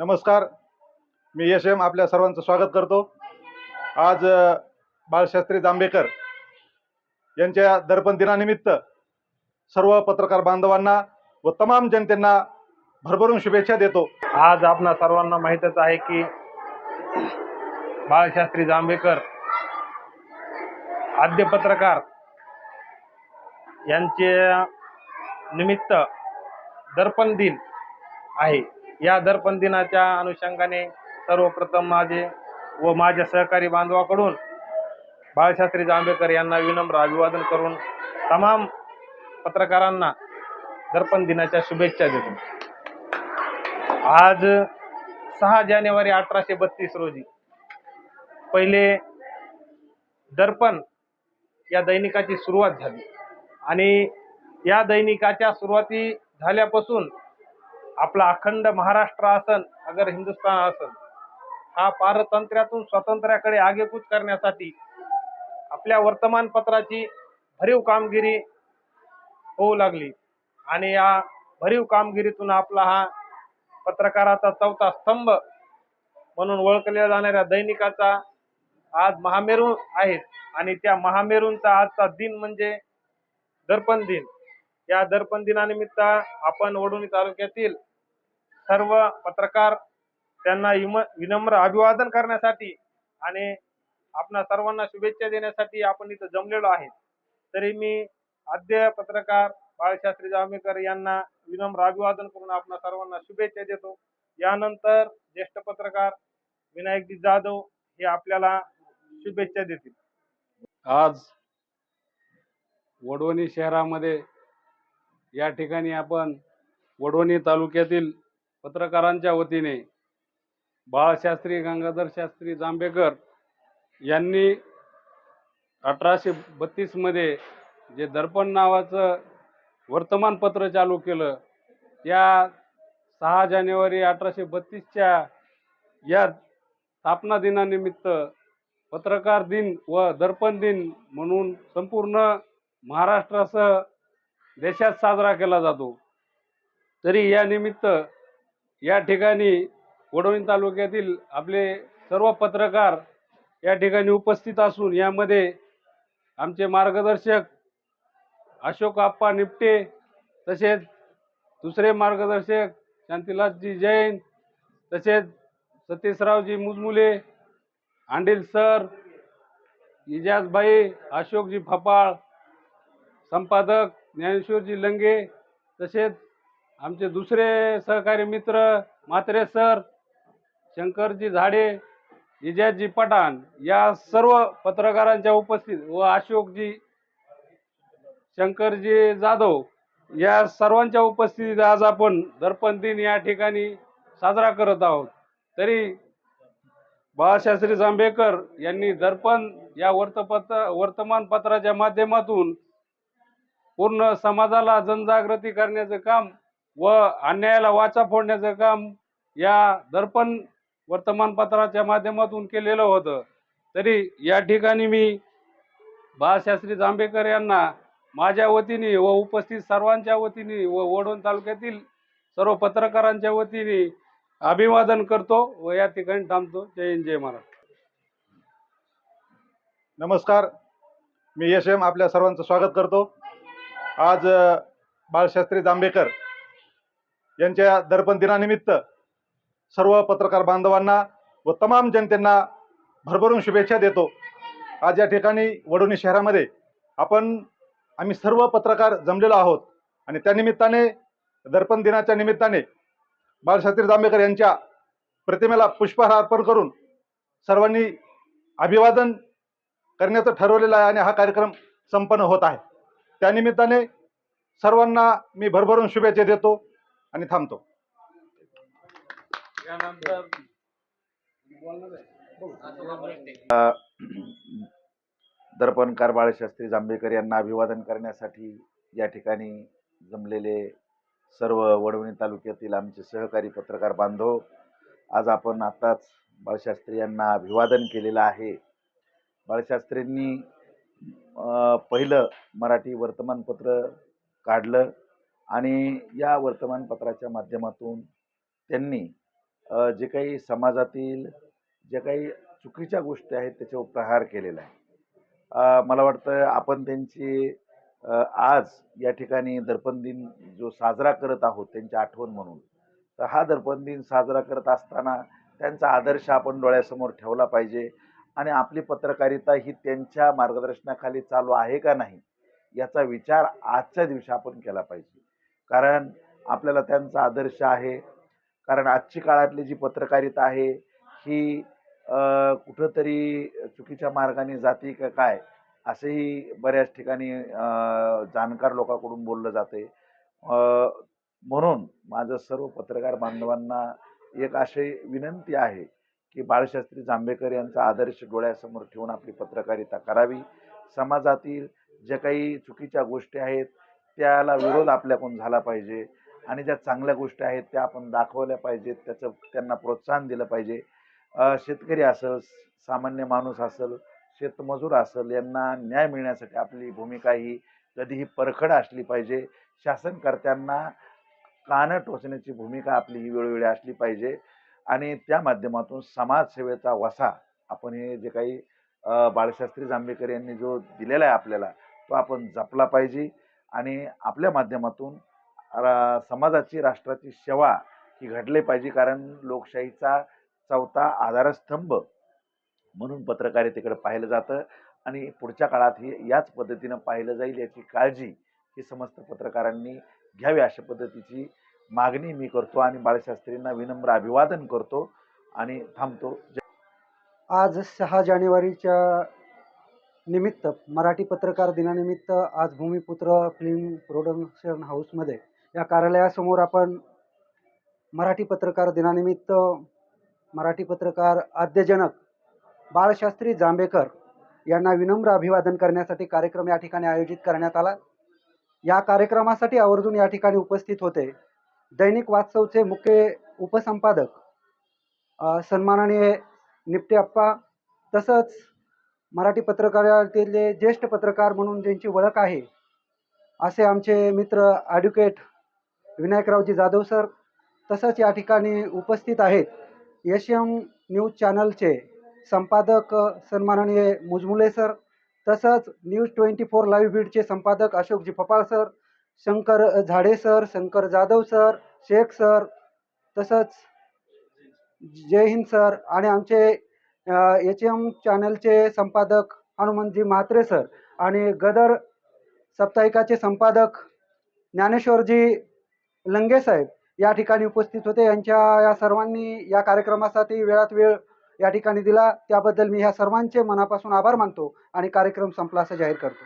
नमस्कार. मी यश एम आपल्या सर्वांचं स्वागत करतो. आज बाळशास्त्री जांभेकर यांच्या दर्पण दिनानिमित्त सर्व पत्रकार बांधवांना व तमाम जनतेना भरभरून शुभेच्छा देतो. आज आपणा सर्वांना माहीतच आहे की बाळशास्त्री जांभेकर आद्य पत्रकार यांचे निमित्त दर्पण दिन आहे. या दर्पण दिनाच्या अनुषंगाने सर्वप्रथम माझे व माझ्या सहकारी बांधवाकडून बाळशास्त्री जांभेकर यांना विनम्र अभिवादन करून तमाम पत्रकारांना दर्पण दिनाच्या शुभेच्छा देतो. आज सहा जानेवारी अठराशे बत्तीस रोजी पहिले दर्पण या दैनिकाची सुरुवात झाली आणि या दैनिकाच्या सुरुवाती झाल्यापासून आपला अखंड महाराष्ट्र असन अगर हिंदुस्थान असन हा पारतंत्र्यातून स्वातंत्र्याकडे आगेकूच करण्यासाठी आपल्या वर्तमानपत्राची भरीव कामगिरी होऊ लागली. आणि या भरीव कामगिरीतून आपला हा पत्रकाराचा चौथा स्तंभ म्हणून ओळखल्या जाणाऱ्या दैनिकाचा आज महामेरू आहेत. आणि त्या महामेरूंचा आजचा दिन म्हणजे दर्पण दिन. या दर्पण दिनानिमित्त आपण वडोणी तालुक्यातील सर्व पत्रकार त्यांना विनम्र अभिवादन करण्यासाठी आणि आपणा सर्वांना शुभेच्छा देण्यासाठी आपण इथं जमलेलो आहे तरी मी आद्य पत्रकार बाळशास्त्री जांभेकर यांना विनम्र अभिवादन करून आपणा सर्वांना शुभेच्छा देतो. यानंतर ज्येष्ठ पत्रकार विनायकजी जाधव हे आपल्याला शुभेच्छा देतील. आज वडवणी शहरामध्ये या ठिकाणी आपण वडवणी तालुक्यातील पत्रकारांच्या वतीने बाळशास्त्री गंगाधर शास्त्री जांभेकर यांनी अठराशे बत्तीसमध्ये जे दर्पण नावाचं वर्तमानपत्र चालू केलं त्या सहा जानेवारी अठराशे बत्तीसच्या या स्थापना दिनानिमित्त पत्रकार दिन व दर्पण दिन म्हणून संपूर्ण महाराष्ट्रासह देशात साजरा केला जातो. तरी या निमित्त या ठिकाणी वडवणी तालुक्यातील आपले सर्व पत्रकार या ठिकाणी उपस्थित असून यामध्ये आमचे मार्गदर्शक अशोक आप्पा निपटे तसेच दुसरे मार्गदर्शक शांतीलालजी जैन तसेच सतीशरावजी मुजमुले आंडील सर इजाजभाई अशोकजी फपाळ संपादक ज्ञानेश्वरजी लंगे तसेच आमचे दुसरे सहकारी मित्र म्हात्रे सर शंकरजी झाडे इजाजजी पठाण या सर्व पत्रकारांच्या उपस्थित व अशोकजी शंकरजी जाधव या सर्वांच्या उपस्थितीत आज आपण दर्पण दिन या ठिकाणी साजरा करत आहोत. तरी बाळशास्त्री जांभेकर यांनी दर्पण या वर्तपत्र वर्तमानपत्राच्या माध्यमातून पूर्ण समाजाला जनजागृती करण्याचं काम व अन्यायाला वाचा फोडण्याचं काम या दर्पण वर्तमानपत्राच्या माध्यमातून केलेलं होतं. तरी या ठिकाणी मी बाळशास्त्री जांभेकर यांना माझ्या वतीने व उपस्थित सर्वांच्या वतीने व वडवण तालुक्यातील सर्व पत्रकारांच्या वतीने अभिवादन करतो व या ठिकाणी थांबतो. जय हिंद जय महाराष्ट्र. नमस्कार. मी यश एम आपल्या सर्वांचं स्वागत करतो. आज बाळशास्त्री जांभेकर यांच्या दर्पण दिनानिमित्त सर्व पत्रकार बांधवांना व तमाम जनतेना भरभरून शुभेच्छा देतो. आज या ठिकाणी वडोणी शहरामध्ये आपण आम्ही सर्व पत्रकार जमलेलो आहोत आणि त्यानिमित्ताने दर्पण दिनाच्या निमित्ताने बाळशास्त्री जांभेकर यांच्या प्रतिमेला पुष्पहार अर्पण करून सर्वांनी अभिवादन करण्याचं ठरवलेलं आहे आणि हा कार्यक्रम संपन्न होत आहे. त्यानिमित्ताने सर्वांना मी भरभरून शुभेच्छा देतो. आणि थांबतो. दर्पणकार बाळशास्त्री जांभेकर यांना अभिवादन करण्यासाठी या ठिकाणी जमलेले सर्व वडवणी तालुक्यातील आमचे सहकारी पत्रकार बांधव आज आपण आताच बाळशास्त्री यांना अभिवादन केलेलं आहे. बाळशास्त्रींनी पहिलं मराठी वर्तमानपत्र काढलं. आणि या वर्तमानपत्राच्या माध्यमातून त्यांनी जे काही समाजातील ज्या काही चुकीच्या गोष्टी आहेत त्याच्यावर प्रहार केलेला आहे. मला वाटतं आपण त्यांची आज या ठिकाणी दर्पण दिन जो साजरा करत आहोत त्यांची आठवण म्हणून तर हा दर्पण दिन साजरा करत असताना त्यांचा आदर्श आपण डोळ्यासमोर ठेवला पाहिजे आणि आपली पत्रकारिता ही त्यांच्या मार्गदर्शनाखाली चालू आहे का नाही याचा विचार आजच्या दिवशी आपण केला पाहिजे. कारण आपल्याला त्यांचा आदर्श आहे. कारण आजची काळातली जी पत्रकारिता आहे ही कुठंतरी चुकीच्या मार्गाने जाते का काय असंही बऱ्याच ठिकाणी जाणकार लोकांकडून बोललं जाते. म्हणून माझं सर्व पत्रकार बांधवांना एक अशी विनंती आहे की बाळशास्त्री जांभेकर यांचा आदर्श डोळ्यासमोर ठेवून आपली पत्रकारिता करावी. समाजातील ज्या काही चुकीच्या गोष्टी आहेत त्याला विरोध आपल्याकडून झाला पाहिजे. आणि ज्या चांगल्या गोष्टी आहेत त्या आपण दाखवल्या पाहिजेत. त्याचं त्यांना प्रोत्साहन दिलं पाहिजे. शेतकरी असेल सामान्य माणूस असेल शेतमजूर असेल यांना न्याय मिळण्यासाठी आपली भूमिका ही कधीही परखड असली पाहिजे. शासनकर्त्यांना कानं टोचण्याची भूमिका आपली ही वेळोवेळी असली पाहिजे. आणि त्या माध्यमातून समाजसेवेचा वसा आपण हे जे काही बाळशास्त्री जांभेकर यांनी जो दिलेला आहे आपल्याला तो आपण जपला पाहिजे. आणि आपल्या माध्यमातून रा समाजाची राष्ट्राची सेवा ही घडली पाहिजे कारण लोकशाहीचा चौथा आधारस्तंभ म्हणून पत्रकारितेकडे पाहिलं जातं. आणि पुढच्या काळात ही याच पद्धतीनं पाहिलं जाईल याची काळजी ही समस्त पत्रकारांनी घ्यावी अशा पद्धतीची मागणी मी करतो आणि बाळशास्त्रींना विनम्र अभिवादन करतो आणि थांबतो. आज सहा जानेवारीच्या निमित्त मराठी पत्रकार दिनानिमित्त आज भूमिपुत्र फिल्म प्रोडक्शन हाऊसमध्ये या कार्यालयासमोर आपण मराठी पत्रकार दिनानिमित्त मराठी पत्रकार आद्यजनक बाळशास्त्री जांभेकर यांना विनम्र अभिवादन करण्यासाठी कार्यक्रम या ठिकाणी आयोजित करण्यात आला. या कार्यक्रमासाठी आवर्जून या ठिकाणी उपस्थित होते दैनिक वास्तवचे मुख्य उपसंपादक सन्माननीय निपटे अप्पा तसंच मराठी पत्रकारातील ज्येष्ठ पत्रकार म्हणून ज्यांची ओळख आहे असे आमचे मित्र ॲडव्होकेट विनायकरावजी जाधव सर तसंच या ठिकाणी उपस्थित आहेत. एश एम न्यूज चॅनलचे संपादक सन्माननीय मुजमुले सर तसंच न्यूज ट्वेंटी फोर लाईव्ह बीडचे संपादक Ashokji Papal sir Shankar Zade sir Shankar Jadhav sir Shaikh sir तसंच जय हिंद सर आणि आमचे एच एम चॅनलचे संपादक हनुमंतजी म्हात्रे सर आणि गदर साप्ताहिकाचे संपादक ज्ञानेश्वरजी लंगे साहेब या ठिकाणी उपस्थित होते. यांच्या या सर्वांनी या कार्यक्रमासाठी वेळात वेळ या ठिकाणी दिला. त्याबद्दल मी ह्या सर्वांचे मनापासून आभार मानतो आणि कार्यक्रम संपला असं जाहीर करतो.